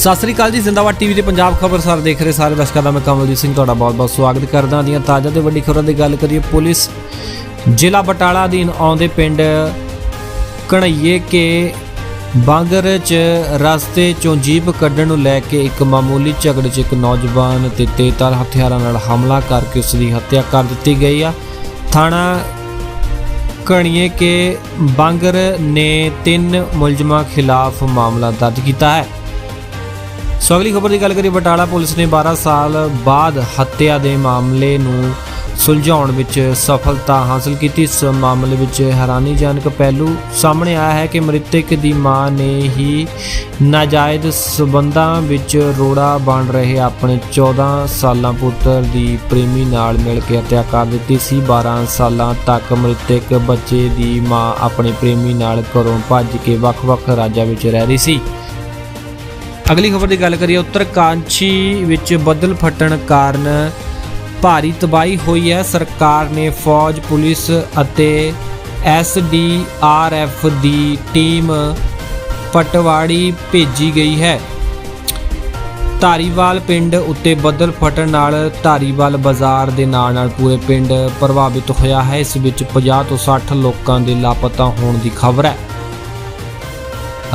ਸਤਿ ਸ੍ਰੀ ਅਕਾਲ ਜੀ, ਜ਼ਿੰਦਾਬਾਦ ਟੀਵੀ ਤੇ ਪੰਜਾਬ ਖਬਰਸਾਰ ਦੇਖ ਰਹੇ ਸਾਰੇ ਦਰਸ਼ਕਾਂ ਦਾ ਮੈਂ ਕਮਲਜੀਤ ਸਿੰਘ ਤੁਹਾਡਾ ਬਹੁਤ-ਬਹੁਤ ਸਵਾਗਤ ਕਰਦਾ ਹਾਂ। ਦੀਆਂ ਤਾਜ਼ਾ ਤੇ ਵੱਡੀ ਖਬਰਾਂ ਦੀ ਗੱਲ ਕਰੀਏ, ਪੁਲਿਸ ਜ਼ਿਲ੍ਹਾ ਬਟਾਲਾ ਅਧੀਨ ਆਉਂਦੇ ਪਿੰਡ ਕਣਈਏ ਕੇ ਬਾਂਗਰ ਚ ਰਸਤੇ ਚੋਂ ਜੀਪ ਕੱਢਣ ਨੂੰ ਲੈ ਕੇ ਇੱਕ ਮਾਮੂਲੀ ਝਗੜੇ 'ਚ ਇੱਕ ਨੌਜਵਾਨ ਤੇ ਤੇਜ਼ਧਾਰ ਹਥਿਆਰਾਂ ਨਾਲ ਹਮਲਾ ਕਰਕੇ ਉਸ ਦੀ ਹੱਤਿਆ ਕਰ ਦਿੱਤੀ ਗਈ ਆ। ਥਾਣਾ ਕਣੀਏ ਕੇ ਬਾਂਗਰ ਨੇ ਤਿੰਨ ਮੁਲਜ਼ਮਾਂ ਖਿਲਾਫ ਮਾਮਲਾ ਦਰਜ ਕੀਤਾ ਹੈ। ਸੋ ਅਗਲੀ ਖਬਰ ਦੀ ਗੱਲ ਕਰੀਏ, ਬਟਾਲਾ ਪੁਲਿਸ ਨੇ 12 ਸਾਲ ਬਾਅਦ ਹੱਤਿਆ ਦੇ ਮਾਮਲੇ ਨੂੰ ਸੁਲਝਾਉਣ ਵਿੱਚ ਸਫਲਤਾ ਹਾਸਲ ਕੀਤੀ। ਇਸ ਮਾਮਲੇ ਵਿੱਚ ਹੈਰਾਨੀਜਨਕ ਪਹਿਲੂ ਸਾਹਮਣੇ ਆਇਆ ਹੈ ਕਿ ਮ੍ਰਿਤਕ ਦੀ ਮਾਂ ਨੇ ਹੀ ਨਾਜਾਇਜ਼ ਸਬੰਧਾਂ ਵਿੱਚ ਰੋੜਾ ਬਣ ਰਹੇ ਆਪਣੇ 14 ਸਾਲਾਂ ਪੁੱਤਰ ਦੀ ਪ੍ਰੇਮੀ ਨਾਲ ਮਿਲ ਕੇ ਹੱਤਿਆ ਕਰ ਦਿੱਤੀ ਸੀ। 12 ਸਾਲਾਂ ਤੱਕ ਮ੍ਰਿਤਕ ਬੱਚੇ ਦੀ ਮਾਂ ਆਪਣੇ ਪ੍ਰੇਮੀ ਨਾਲ ਘਰੋਂ ਭੱਜ ਕੇ ਵੱਖ-ਵੱਖ ਰਾਜਾਂ ਵਿੱਚ ਰਹਿ ਰਹੀ ਸੀ। ਅਗਲੀ ਖਬਰ ਦੀ ਗੱਲ ਕਰੀਏ ਉੱਤਰਕਾਂਛੀ ਵਿੱਚ ਬੱਦਲ ਫਟਣ ਕਾਰਨ ਭਾਰੀ ਤਬਾਹੀ ਹੋਈ ਹੈ। ਸਰਕਾਰ ਨੇ ਫੌਜ, ਪੁਲਿਸ ਅਤੇ ਐਸਡੀਆਰਐਫ ਦੀ ਟੀਮ ਪਟਵਾੜੀ ਭੇਜੀ ਗਈ ਹੈ। ਧਾਰੀਵਾਲ ਪਿੰਡ ਉੱਤੇ ਬੱਦਲ ਫਟਣ ਨਾਲ ਧਾਰੀਵਾਲ ਬਾਜ਼ਾਰ ਦੇ ਨਾਲ ਨਾਲ ਪੂਰੇ ਪਿੰਡ ਪ੍ਰਭਾਵਿਤ ਹੋਇਆ ਹੈ। ਇਸ ਵਿੱਚ 50 ਤੋਂ 60 ਲੋਕਾਂ ਦੇ ਲਾਪਤਾ ਹੋਣ ਦੀ ਖਬਰ ਹੈ।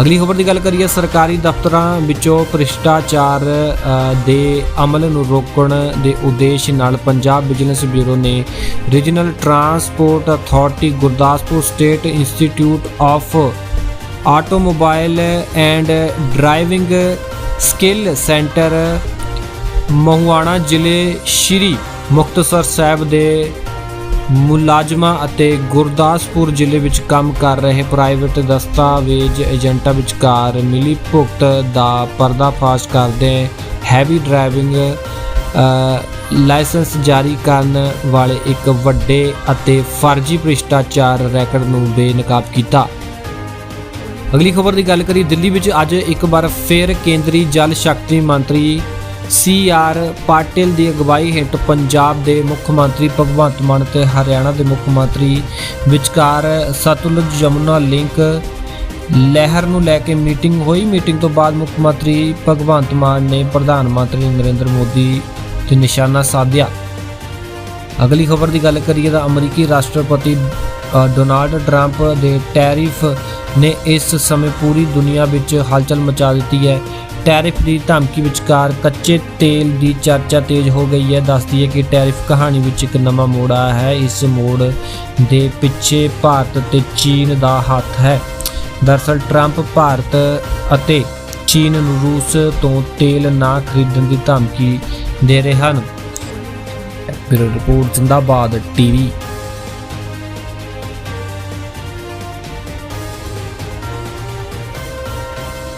ਅਗਲੀ ਖਬਰ ਦੀ ਗੱਲ ਕਰੀਏ, ਸਰਕਾਰੀ ਦਫ਼ਤਰਾਂ ਵਿੱਚੋਂ ਭ੍ਰਿਸ਼ਟਾਚਾਰ ਦੇ ਅਮਲ ਨੂੰ ਰੋਕਣ ਦੇ ਉਦੇਸ਼ ਨਾਲ ਪੰਜਾਬ ਬਿਜ਼ਨਸ ਬਿਊਰੋ ਨੇ regional transport authority Gurdaspur state institute of automobile and driving skill centre, Mahuana ਜ਼ਿਲ੍ਹੇ ਸ਼੍ਰੀ ਮੁਕਤਸਰ ਸਾਹਿਬ ਦੇ ਮੁਲਾਜ਼ਮਾਂ ਅਤੇ ਗੁਰਦਾਸਪੁਰ ਜ਼ਿਲ੍ਹੇ ਵਿੱਚ ਕੰਮ ਕਰ ਰਹੇ ਪ੍ਰਾਈਵੇਟ ਦਸਤਾਵੇਜ਼ ਏਜੰਟਾਂ ਵਿਚਕਾਰ ਮਿਲੀ ਭੁਗਤ ਦਾ ਪਰਦਾਫਾਸ਼ ਕਰਦੇ ਹੈਵੀ ਡਰਾਈਵਿੰਗ ਲਾਇਸੈਂਸ ਜਾਰੀ ਕਰਨ ਵਾਲੇ ਇੱਕ ਵੱਡੇ ਅਤੇ ਫਰਜ਼ੀ ਭ੍ਰਿਸ਼ਟਾਚਾਰ ਰੈਕਟ ਨੂੰ ਬੇਨਕਾਬ ਕੀਤਾ। ਅਗਲੀ ਖਬਰ ਦੀ ਗੱਲ ਕਰੀ ਦਿੱਲੀ ਵਿੱਚ ਅੱਜ ਇੱਕ ਵਾਰ ਫਿਰ ਕੇਂਦਰੀ ਜਲ ਸ਼ਕਤੀ ਮੰਤਰੀ ਸੀ ਆਰ ਪਾਟਿਲ ਦੀ ਅਗਵਾਈ ਹੇਠ ਪੰਜਾਬ ਦੇ ਮੁੱਖ ਮੰਤਰੀ ਭਗਵੰਤ ਮਾਨ ਤੇ ਹਰਿਆਣਾ ਦੇ ਮੁੱਖ ਮੰਤਰੀ ਵਿਚਕਾਰ ਸਤਲੁਜ ਯਮੁਨਾ ਲਿੰਕ ਲਹਿਰ ਨੂੰ ਲੈ ਕੇ ਮੀਟਿੰਗ ਹੋਈ। ਮੀਟਿੰਗ ਤੋਂ ਬਾਅਦ ਮੁੱਖ ਮੰਤਰੀ ਭਗਵੰਤ ਮਾਨ ਨੇ ਪ੍ਰਧਾਨ ਮੰਤਰੀ ਨਰਿੰਦਰ ਮੋਦੀ ਤੇ ਨਿਸ਼ਾਨਾ ਸਾਧਿਆ। ਅਗਲੀ ਖਬਰ ਦੀ ਗੱਲ ਕਰੀਏ ਤਾਂ ਅਮਰੀਕੀ ਰਾਸ਼ਟਰਪਤੀ ਡੋਨਾਲਡ ਟਰੰਪ ਦੇ ਟੈਰਿਫ ਨੇ ਇਸ ਸਮੇਂ ਪੂਰੀ ਦੁਨੀਆ ਵਿੱਚ ਹਲਚਲ ਮਚਾ ਦਿੱਤੀ ਹੈ। ਟੈਰਿਫ ਦੀ ਧਮਕੀ ਵਿਚਕਾਰ ਕੱਚੇ ਤੇਲ ਦੀ ਚਰਚਾ ਤੇਜ਼ ਹੋ ਗਈ ਹੈ। ਦੱਸਦੀ ਹੈ ਕਿ ਟੈਰਿਫ ਕਹਾਣੀ ਵਿੱਚ ਇੱਕ ਨਵਾਂ ਮੋੜ ਆਇਆ ਹੈ। ਇਸ ਮੋੜ ਦੇ ਪਿੱਛੇ ਭਾਰਤ ਤੇ ਚੀਨ ਦਾ ਹੱਥ ਹੈ। ਦਰਅਸਲ ਟਰੰਪ ਭਾਰਤ ਅਤੇ ਚੀਨ ਨੂੰ ਰੂਸ ਤੋਂ ਤੇਲ ਨਾ ਖਰੀਦਣ ਦੀ ਧਮਕੀ ਦੇ ਰਹੇ ਹਨ। Bureau report, Zindabad TV.